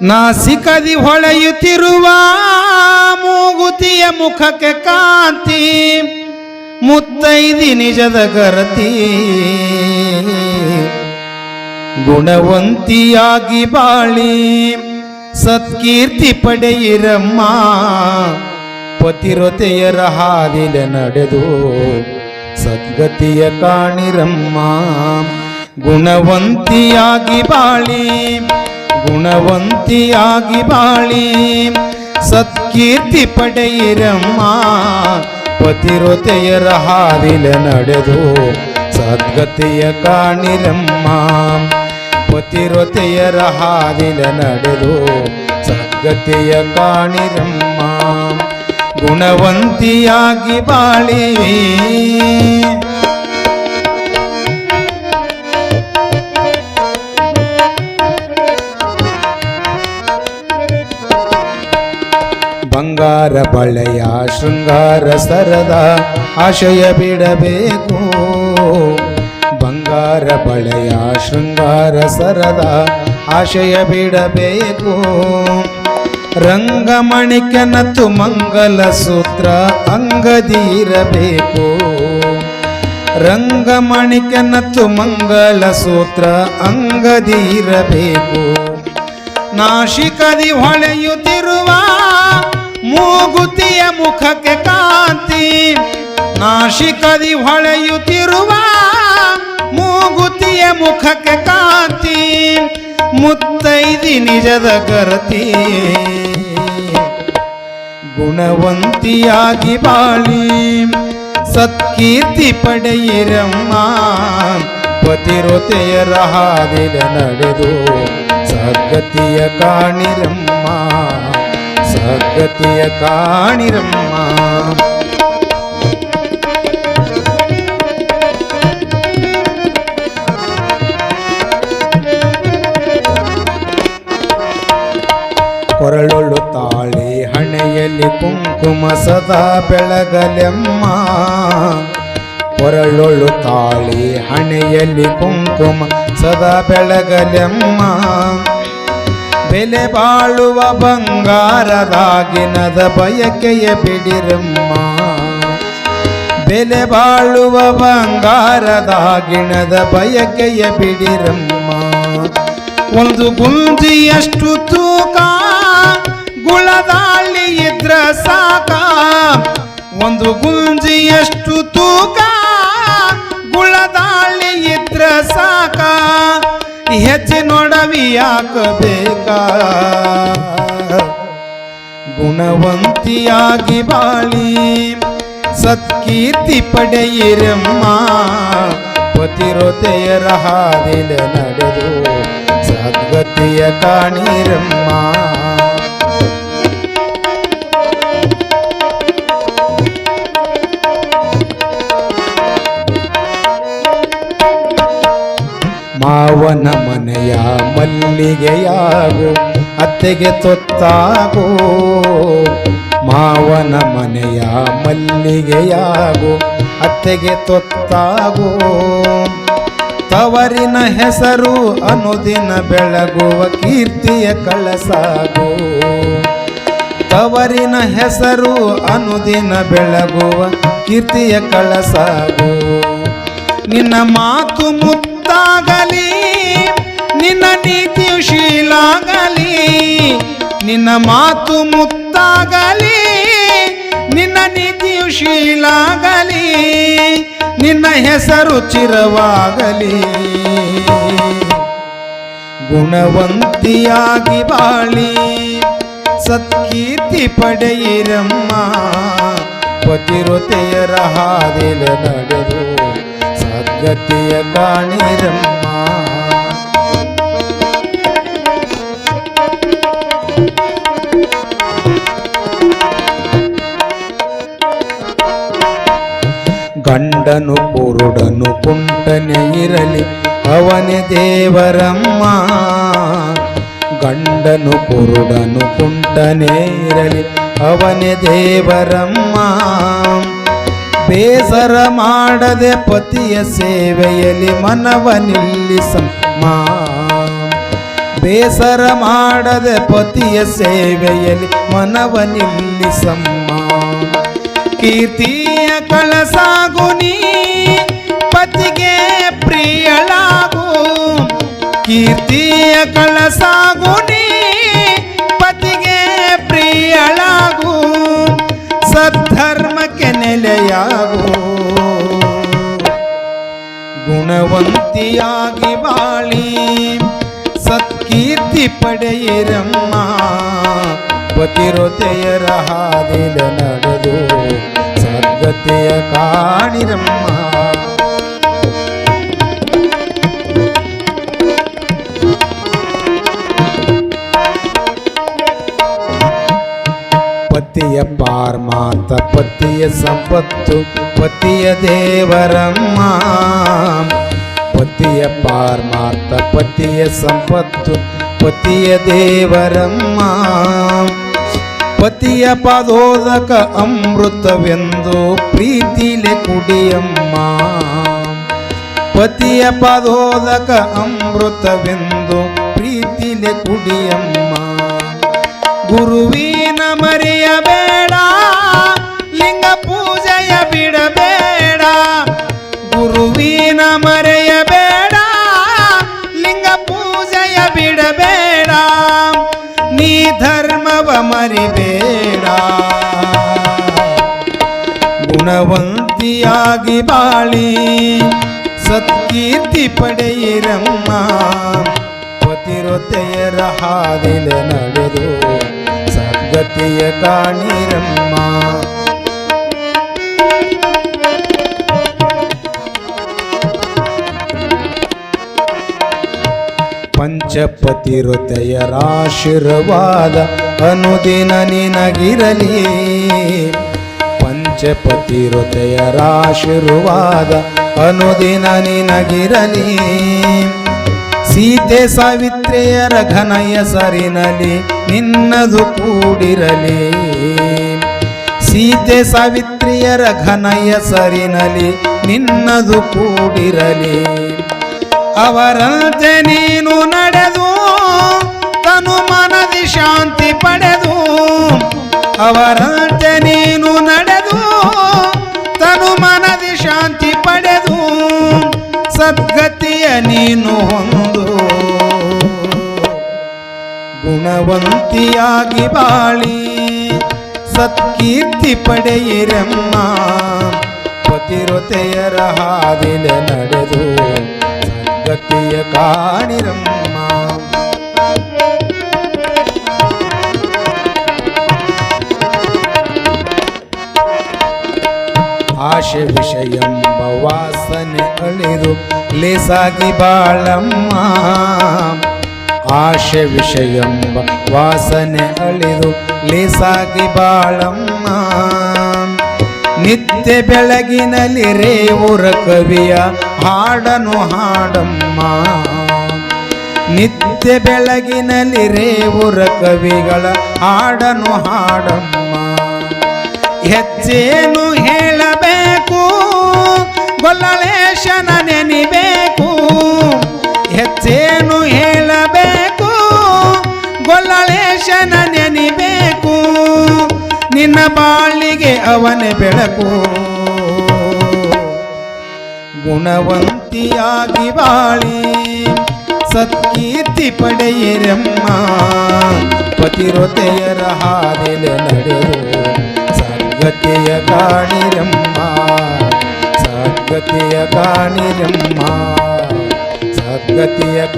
ನಾಸಿಕದಿ ಹೊಳೆಯುತ್ತಿರುವ ಮೂಗುತಿಯ ಮುಖಕ್ಕೆ ಕಾಂತಿ, ಮುತ್ತೈದಿ ನಿಜದ ಗರತಿ. ಗುಣವಂತಿಯಾಗಿ ಬಾಳಿ, ಸತ್ಕೀರ್ತಿ ಪಡೆಯಿರಮ್ಮ ಪತಿರೊತೆಯರ ಹಾದಿಲ ನಡೆದು ಸದ್ಗತಿಯ ಕಾಣಿರಮ್ಮ. ಗುಣವಂತಿಯಾಗಿ ಬಾಳಿ ಗುಣವಂತಿಯಾಗಿ ಬಾಳಿ. ಸತ್ಕೀರ್ತಿ ಪಡೆಯಿರಮ್ಮ. ಪತಿರೊತೆಯರ ಹಾದಿಲ ನಡೆದು ಸದ್ಗತಿಯ ಕಾಣಿರಮ್ಮ ಪತಿರೊತೆಯರ ಹಾದಿಲ ನಡೆದು ಸದ್ಗತಿಯ ಕಾಣಿರಮ್ಮ ಗುಣವಂತಿಯಾಗಿ ಬಾಳಿ. ಬಂಗಾರ ಬಳೆಯ ಶೃಂಗಾರ ಸರದ ಆಶಯ ಬಿಡಬೇಕು. ಬಂಗಾರ ಬಳೆಯ ಶೃಂಗಾರ ಸರದ ಆಶಯ ಬಿಡಬೇಕು. ರಂಗಮಣಿಕೆನತ್ತು ಮಂಗಲ ಸೂತ್ರ ಅಂಗದಿರಬೇಕು. ರಂಗಮಣಿಕನ ರಂಗಮಣಿಕೆನತ್ತು ಮಂಗಲ ಸೂತ್ರ ಅಂಗದಿರಬೇಕು. ನಾಶಿಕದಿ ಹೊಳೆಯುತ್ತಿರುವ ಮೂಗುತಿಯ ಮುಖಕ್ಕೆ ಕಾಂತಿ, ನಾಶಿಕದಿ ಹೊಳೆಯುತ್ತಿರುವ ಮೂಗುತಿಯ ಮುಖಕ್ಕೆ ಕಾಂತಿ, ಮುತ್ತೈದಿ ನಿಜದ ಕರತಿ. ಗುಣವಂತಿಯಾಗಿ ಬಾಳಿ, ಸತ್ಕೀರ್ತಿ ಪಡೆಯಿರಮ್ಮ ಪತಿರೊತೆಯರ ಹಾದಿಲ ನಡೆದು ಸದ್ಗತಿಯ ಕಾಣಿರಮ್ಮ. ಸದ್ಗತಿಯ ಕಾಣಿರಮ್ಮ. ಕೊರಳೊಳು ತಾಳಿ ಹಣೆಯಲ್ಲಿ ಕುಂಕುಮ ಸದಾ ಬೆಳಗಲೆಮ್ಮ. ಕೊರಳೊಳು ತಾಳಿ ಹಣೆಯಲ್ಲಿ ಕುಂಕುಮ ಸದಾ ಬೆಳಗಲೆಮ್ಮ. ಬೆಲೆ ಬಾಳುವ ಬಂಗಾರದಾಗಿನದ ಬಯಕೆಯ ಬಿಡಿರಮ್ಮ. ಬೆಲೆ ಬಾಳುವ ಬಂಗಾರದಾಗಿಣದ ಬಯಕೆಯ ಬಿಡಿರಮ್ಮ. ಒಂದು ಗುಂಜಿಯಷ್ಟು ತೂಕ, ಗುಳದಾಳಿ ಇದ್ರ ಸಾಕ. ಒಂದು ಗುಂಜಿಯಷ್ಟು ತೂಕ, ಗುಳದಾಳಿ ಇದ್ರ ಸಾಕ. ಹೆಚ್ಚಿನೊಡವಿ ಯಾಕಬೇಕಾ ಗುಣವಂತಿಯಾಗಿ ಬಾಳಿ ಸತ್ಕೀರ್ತಿ ಪಡೆಯಿರಮ್ಮ. ಪತಿರೊತೆಯರ ಹಾದಿಲ ನಡೆದು ಸದ್ಗತಿಯ ಕಾಣಿರಮ್ಮ. ಮಾವನ ಮನೆಯ ಮಲ್ಲಿಗೆಯಾಗು, ಅತ್ತೆಗೆ ತೊತ್ತಾಗೋ. ಮಾವನ ಮನೆಯ ಮಲ್ಲಿಗೆಯಾಗು, ಅತ್ತೆಗೆ ತೊತ್ತಾಗೋ. ತವರಿನ ಹೆಸರು ಅನುದಿನ ಬೆಳಗುವ ಕೀರ್ತಿಯ ಕಳಸಾಗೋ. ತವರಿನ ಹೆಸರು ಅನುದಿನ ಬೆಳಗುವ ಕೀರ್ತಿಯ ಕಳಸಾಗೋ. ನಿನ್ನ ಮಾತು ಮುತ್ತಾಗಲಿ ನಿನ್ನ ನೀತಿಯು ಶೀಲಾಗಲಿ, ನಿನ್ನ ಮಾತು ಮುತ್ತಾಗಲಿ, ನಿನ್ನ ನೀತಿಯು ಶೀಲಾಗಲಿ, ನಿನ್ನ ಹೆಸರು ಚಿರವಾಗಲಿ. ಗುಣವಂತಿಯಾಗಿ ಬಾಳಿ, ಸತ್ಕೀರ್ತಿ ಪಡೆಯಿರಮ್ಮ. ಪತಿರುತೆಯರ ಹಾದಿಲ ನಡೆದು, ಸದ್ಗತಿಯ ಕಾಣಿರಮ್ಮ. ಗಂಡನು ಕುರುಡನು ಕುಂಟನೆ ಇರಲಿ, ಅವನೆ ದೇವರಮ್ಮ. ಗಂಡನು ಕುರುಡನು ಕುಂಟನೆ ಇರಲಿ, ಅವನೆ ದೇವರಮ್ಮ. ಬೇಸರ ಮಾಡದೆ ಪತಿಯ ಸೇವೆಯಲ್ಲಿ ಮನವ ನಿಲ್ಲಿಸಮ್ಮ ಬೇಸರ ಮಾಡದೆ ಪತಿಯ ಸೇವೆಯಲ್ಲಿ ಮನವ ನಿಲ್ಲಿಸಮ್ಮ ಕೀರ್ತಿಯ ಕಳಸಾಗು ನೀ, ಪತಿಗೆ ಪ್ರಿಯಳಾಗು. ಕೀರ್ತಿಯ ಕಳಸಾಗು ನೀ, ಪತಿಗೆ ಪ್ರಿಯಳಾಗು. ಸದ್ಧರ್ಮಕ್ಕೆ ನೆಲೆಯಾಗು. ಗುಣವಂತಿಯಾಗಿ ಬಾಳಿ, ಸತ್ಕೀರ್ತಿ ಪಡೆಯಿರಮ್ಮ. ಪತಿರೊತೆಯರ ಹಾದಿಲ ನಡೆದು ಸದ್ಗತಿಯ ಕಾಣಿರಮ್ಮ. ಪತಿಯ ಪಾರ್ಮಾತ ಪತಿಯ ಸಂಪತ್ತು ಪತಿಯ ದೇವರಮ್ಮ. ಪತಿಯ ಪಾರ್ಮಾತ ಪತಿಯ ಸಂಪತ್ತು ಪತಿಯ ದೇವರಮ್ಮ. ಪತಿಯ ಪಾದೋದಕ ಅಮೃತವೆಂದು ಪ್ರೀತಿಲೆ ಕುಡಿಯಮ್ಮ. ಪತಿಯ ಪಾದೋದಕ ಅಮೃತವೆಂದು ಪ್ರೀತಿಲೆ ಕುಡಿಯಮ್ಮ. ಗುರುವಿನ ಮರೆಯಬೇಡ ಗುಣವಂತಿಯಾಗಿ ಬಾಳಿ. ಸತ್ಕೀರ್ತಿ ಪಡೆಯಿರಮ್ಮ. ಪತಿರೊತೆಯರ ಹಾದಿಲ ನಡೆದು ಸದ್ಗತಿಯ ಕಾಣಿರಮ್ಮ. ಪಂಚಪತಿರೊತೆಯರ ಆಶೀರ್ವಾದ ಅನುದಿನ ನಿನಗಿರಲಿ. ಪಂಚಪತಿರೊತೆಯರ ಆಶೀರ್ವಾದ ಅನುದಿನ ನಿನಗಿರಲಿ. ಸೀತೆ ಸಾವಿತ್ರೆಯರ ಘನಯ ಸರಿನಲಿ, ನಿನ್ನದು ಕೂಡಿರಲಿ. ಸೀತೆ ಸಾವಿತ್ರಿಯರ ಘನಯ ಸರಿನಲಿ, ನಿನ್ನದು ಕೂಡಿರಲಿ. ಅವರಂತೆ ನೀನು ನಡೆದು, ತನು ಮನದಿ ಶಾಂತಿ ಪಡೆದು ಅವರಂತೆ ಸದ್ಗತಿಯ ನೀನು ಹೊಂದು. ಗುಣವಂತಿಯಾಗಿ ಬಾಳಿ, ಸತ್ಕೀರ್ತಿ ಪಡೆಯಿರಮ್ಮ. ಪತಿರೊತೆಯರ ಹಾದಿಲ ನಡೆದು ಗತಿಯ ಕಾಣಿರಮ್ಮ. ಆಶೆ ವಿಷಯಂಬ ವಾಸನೆ ಅಳಿದು ಲೇಸಾಗಿ ಬಾಳಮ್ಮ. ಆಶೆ ವಿಷಯಂಬ ವಾಸನೆ ಅಳಿದು ಲೇಸಾಗಿ ಬಾಳಮ್ಮ. ನಿತ್ಯ ಬೆಳಗಿನಲ್ಲಿ ರೇವುರ ಕವಿಯ ಹಾಡನು ಹಾಡಮ್ಮ. ನಿತ್ಯ ಬೆಳಗಿನಲ್ಲಿ ರೇವುರ ಕವಿಗಳ ಹಾಡನು ಹಾಡಮ್ಮ. ಹೆಚ್ಚೇನು ಹೇಳಬೇಕು ನಿನ್ನ ಬಾಳಿಗೆ ಅವನೇ ಬೆಳಕು. ಗುಣವಂತಿಯಾಗಿ ಬಾಳಿ, ಸತ್ಕೀರ್ತಿ ಪಡೆಯಿರಮ್ಮ. ಪತಿರೊತೆಯರ ಹಾದಿಲೆ ನಡೆದು ಸದ್ಗತಿಯ ಕಾಣಿರಮ್ಮ. ಸದ್ಗತಿಯ ಕಾಣಿರಮ್ಮ. ಸದ್ಗತಿಯ